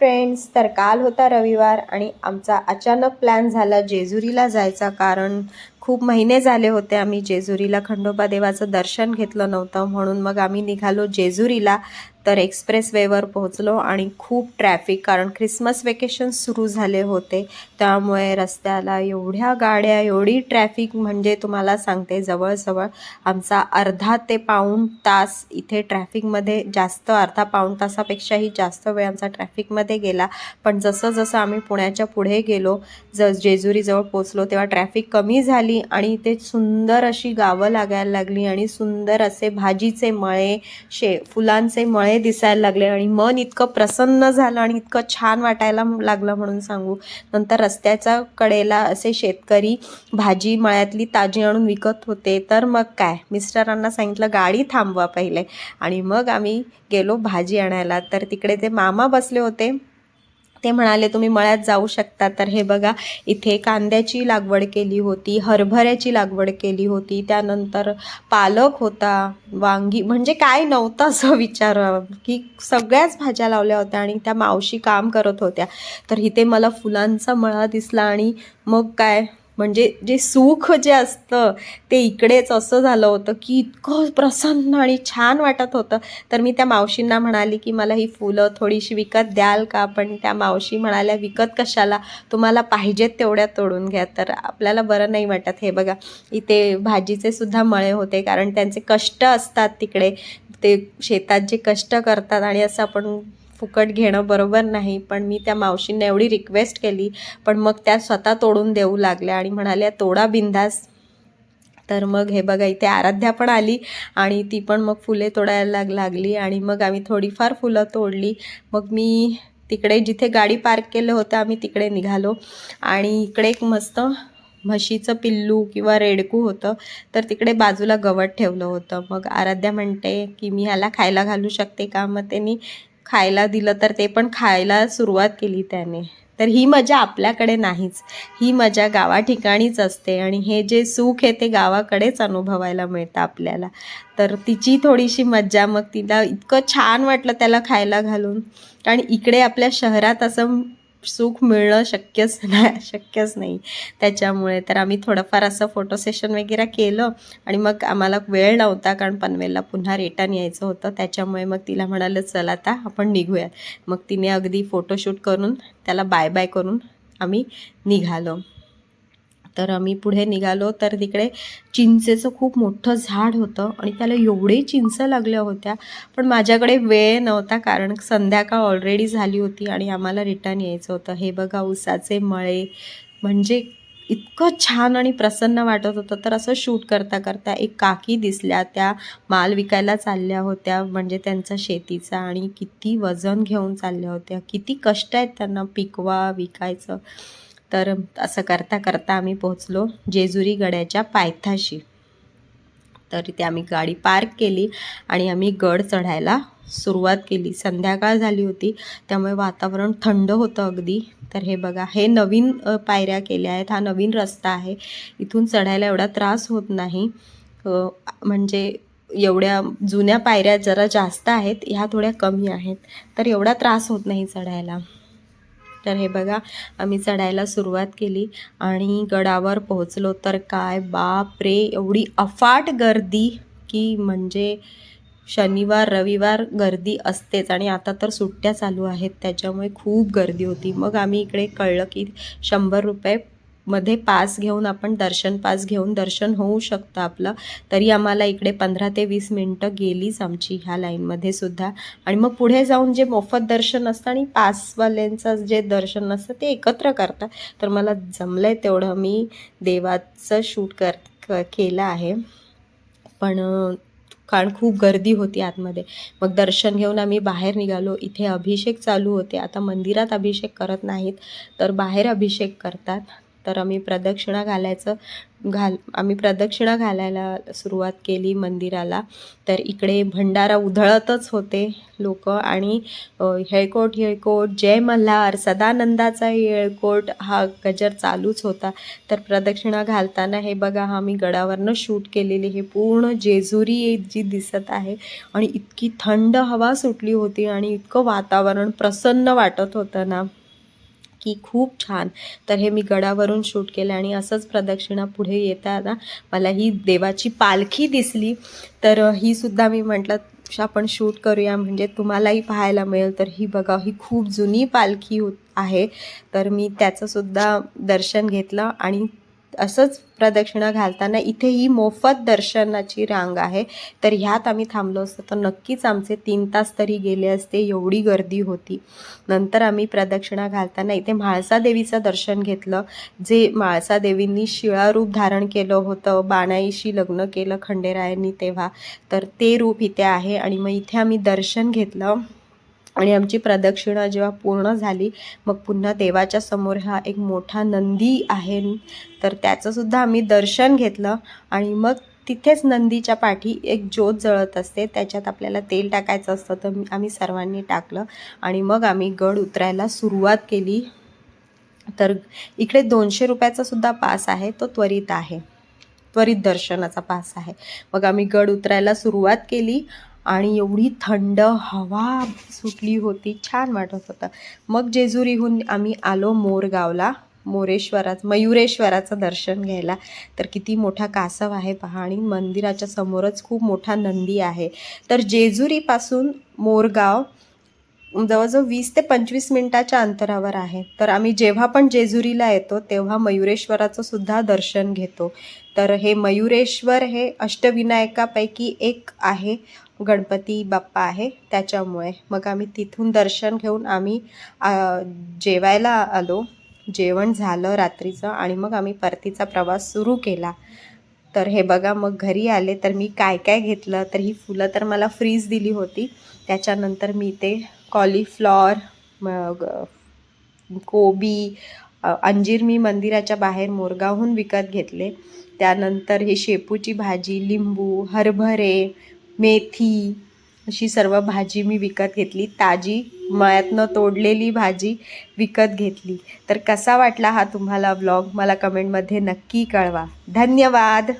Friends तर काल होता रविवार आणि आमचा अचानक प्लॅन झाला जेजुरीला जायचा कारण खूप महिने झाले होते आम्ही जेजुरीला खंडोबा देवाचं दर्शन घेतलं नव्हतं म्हणून मग आम्ही निघालो जेजुरीला. तर एक्सप्रेस वेवर पोहोचलो आणि खूप ट्रॅफिक कारण ख्रिसमस वेकेशन सुरू झाले होते. त्यामुळे रस्त्याला एवढ्या गाड्या एवढी ट्रॅफिक म्हणजे तुम्हाला सांगते जवळजवळ आमचा अर्धा ते पाऊण तास इथे ट्रॅफिकमध्ये जास्त अर्धा पाऊण तासापेक्षाही जास्त वेळ आमचा ट्रॅफिकमध्ये गेला. पण जसं जसं आम्ही पुण्याच्या पुढे गेलो ज जेजुरीजवळ पोचलो तेव्हा ट्रॅफिक कमी झाली आणि इथे सुंदर अशी गावं लागायला लागली आणि सुंदर असे भाजीचे मळे शे फुलांचे मळे दिसायला लागले आणि मन इतकं प्रसन्न झालं आणि इतकं छान वाटायला लागलं म्हणून सांगू. नंतर रस्त्याच्या कडेला असे शेतकरी भाजी मळ्यातली ताजी आणून विकत होते. तर मग काय? मिस्टरांना सांगितलं गाडी थांबवा पहिले. आणि मग आम्ही गेलो भाजी आणायला. तर तिकडे ते मामा बसले होते. ते म्हणाले तुम्ही मळ्यात जाऊ शकता. तर हे बघा इथे कांद्याची लागवड केली होती हरभऱ्याची लागवड केली होती त्यानंतर पालक होता वांगी म्हणजे काय नव्हतं असं विचार की सगळ्याच भाज्या लावल्या होत्या आणि त्या मावशी काम करत होत्या. तर इथे मला फुलांचा मळा दिसला आणि मग काय? म्हणजे जे सुख जे असतं ते इकडेच असं झालं होतं की इतकं प्रसन्न आणि छान वाटत होतं. तर मी त्या मावशींना म्हणाली की मला ही फुलं थोडीशी विकत द्याल का? पण त्या मावशी म्हणाल्या विकत कशाला? तुम्हाला पाहिजेत तेवढ्या तोडून घ्या. तर आपल्याला बरं नाही वाटत. हे बघा इथे भाजीचे सुद्धा मळे होते कारण त्यांचे कष्ट असतात तिकडे. ते शेतात जे कष्ट करतात आणि असं आपण फुकट घेणं बरोबर नाही पण मी त्या मावशींना एवढी रिक्वेस्ट केली पण मग त्या स्वतः तोडून देऊ लागल्या आणि म्हणाल्या तोडा बिंदास. तर मग हे बघा इथे आराध्या पण आली आणि ती पण मग फुले तोडायला लाग लागली आणि मग आम्ही थोडीफार फुलं तोडली. मग मी तिकडे जिथे गाडी पार्क केलं होतं आम्ही तिकडे निघालो. आणि इकडे एक मस्त म्हशीचं पिल्लू किंवा रेडकू होतं तर तिकडे बाजूला गवत ठेवलं होतं. मग आराध्या म्हणते की मी ह्याला खायला घालू शकते का? मग त्यांनी खायला दिलं तर ते पण खायला सुरुवात केली त्याने. तर ही मजा आपल्याकडे नाहीच. ही मजा गावा ठिकाणीच असते आणि हे जे सुख आहे ते गावाकडेच अनुभवायला मिळतं आपल्याला. तर तिची थोडीशी मज्जा मग तिला इतकं छान वाटलं त्याला खायला घालून. कारण इकडे आपल्या शहरात असं सुख मिळणं शक्यच नाही शक्यच नाही. त्याच्यामुळे तर आम्ही थोडंफार असं फोटो सेशन वगैरे केलं आणि मग आम्हाला वेळ नव्हता कारण पनवेलला पुन्हा रिटर्न यायचं होतं. त्याच्यामुळे मग तिला म्हणालं चल आता आपण निघूयात. मग तिने अगदी फोटोशूट करून त्याला बाय बाय करून आम्ही निघालो. तर आम्ही पुढे निघालो. तर तिकडे चिंचेचं खूप मोठं झाड होतं आणि त्याला एवढे चिंच लागल्या होत्या. पण माझ्याकडे वेळ नव्हता कारण संध्याकाळ ऑलरेडी झाली होती आणि आम्हाला रिटर्न यायचं होतं. हे बघा उसाचे मळे. म्हणजे इतकं छान आणि प्रसन्न वाटत होतं. तर असं शूट करता करता एक काकी दिसल्या. त्या माल विकायला चालल्या होत्या. म्हणजे त्यांचा शेतीचा आणि किती वजन घेऊन चालल्या होत्या. किती कष्ट आहेत त्यांना पिकवा विकायचं. तर असं करता करता आम्ही पोहोचलो जेजुरी गड्याच्या पायथ्याशी. तर इथे आम्ही गाडी पार्क केली आणि आम्ही गड चढायला सुरुवात केली. संध्याकाळ झाली होती त्यामुळे वातावरण थंड होतं अगदी. तर हे बघा हे नवीन पायऱ्या केल्या आहेत. हा नवीन रस्ता आहे. इथून चढायला एवढा त्रास होत नाही. म्हणजे एवढ्या जुन्या पायऱ्या जरा जास्त आहेत ह्या थोड्या कमी आहेत. तर एवढा त्रास होत नाही चढायला. तर हे बघा आम्ही चढायला सुरुवात केली आणि गडावर पोहोचलो. तर काय बाप रे एवढी अफाट गर्दी की म्हणजे शनिवार रविवार गर्दी असतेच आणि आता तर सुट्ट्या चालू आहेत त्याच्यामुळे खूप गर्दी होती. मग आम्ही इकडे कळलं की शंभर रुपये मध्ये पास घेऊन आपण दर्शन पास घेऊन दर्शन होऊ शकतं आपलं. तरी आम्हाला इकडे पंधरा ते वीस मिनटं गेलीच आमची ह्या लाईनमध्ये सुद्धा. आणि मग पुढे जाऊन जे मोफत दर्शन असतं आणि पासवाल्यांचं जे दर्शन असतं ते एकत्र करतात. तर मला जमलं आहे तेवढं मी देवाचं शूट कर क- केलं आहे. पण कारण खूप गर्दी होती आतमध्ये. मग दर्शन घेऊन आम्ही बाहेर निघालो. इथे अभिषेक चालू होते. आता मंदिरात अभिषेक करत नाहीत तर बाहेर अभिषेक करतात. तर आम्ही प्रदक्षिणा घालायचं घाल आम्ही प्रदक्षिणा घालायला सुरुवात केली मंदिराला. तर इकडे भंडारा उधळतच होते लोक आणि हेळकोट हेळकोट जय मल्हार सदानंदाचा येळकोट हा गजर चालूच होता. तर प्रदक्षिणा घालताना हे बघा हा मी गडावरनं शूट केलेली हे पूर्ण जेजुरी जी दिसत आहे आणि इतकी थंड हवा सुटली होती आणि इतकं वातावरण प्रसन्न वाटत होतं ना. की खूप छान. तर हे मी गडावरून शूट केलं आणि असंच प्रदक्षिणा पुढे येताना मला ही देवाची पालखी दिसली. तर ही सुद्धा मी म्हटलं आपण शूट करूया. म्हणजे तुम्हालाही पाहायला मिळेल. तर ही बघा ही खूप जुनी पालखी होत आहे. तर मी त्याचंसुद्धा दर्शन घेतलं आणि असंच प्रदक्षिणा घालताना इथे ही मोफत दर्शनाची रांग आहे. तर ह्यात आम्ही थांबलो असतो. तर नक्कीच आमचे तीन तास तरी गेले असते एवढी गर्दी होती. नंतर आम्ही प्रदक्षिणा घालताना इथे म्हाळसा देवीचं दर्शन घेतलं जे म्हाळसा देवींनी धारण केलं होतं. बाणाईशी लग्न केलं खंडेरायांनी तेव्हा. तर ते रूप इथे आहे आणि मग इथे आम्ही दर्शन घेतलं. आणि आमची प्रदक्षिणा जेव्हा पूर्ण झाली मग पुन्हा देवाच्या समोर हा एक मोठा नंदी आहे. तर त्याचंसुद्धा आम्ही दर्शन घेतलं आणि मग तिथेच नंदीच्या पाठी एक ज्योत जळत असते. त्याच्यात आपल्याला तेल टाकायचं असतं तर आम्ही सर्वांनी टाकलं आणि मग आम्ही गड उतरायला सुरुवात केली. तर इकडे दोनशे रुपयाचा सुद्धा पास आहे तो त्वरित आहे. त्वरित दर्शनाचा पास आहे. मग आम्ही गड उतरायला सुरुवात केली आणि एवढी थंड हवा सुटली होती छान वाटत होतं. मग जेजुरीहून आम्ही आलो मोरगावला मोरेश्वराचं मयुरेश्वराचं दर्शन घ्यायला. तर किती मोठा कासव आहे पहा आणि मंदिराच्या समोरच खूप मोठा नंदी आहे. तर जेजुरीपासून मोरगाव जवळजवळ वीस ते पंचवीस मिनिटाच्या अंतरावर आहे. तर आम्ही जेव्हा पण जेजुरीला येतो तेव्हा मयुरेश्वराचं सुद्धा दर्शन घेतो. तर हे मयुरेश्वर हे अष्टविनायकापैकी एक आहे गणपती बाप्पा आहे. त्याच्यामुळे मग आम्ही तिथून दर्शन घेऊन आम्ही जेवायला आलो. जेवण झालं रात्रीचं आणि मग आम्ही परतीचा प्रवास सुरू केला. तर हे बघा मग घरी आले तर मी काय काय घेतलं? तर ही फुलं तर मला फ्रीज दिली होती. त्याच्यानंतर मी ते कॉलीफ्लॉर मग कोबी अंजीर मी मंदिराच्या बाहेर मोरगावहून विकत घेतले. त्यानंतर हे शेपूची भाजी लिंबू हरभरे मेथी अशी सर्व भाजी मी विकत घेतली. ताजी मळ्यातनं तोडलेली भाजी विकत घेतली. तर कसा वाटला हा तुम्हाला व्लॉग मला कमेंटमध्ये नक्की कळवा. धन्यवाद!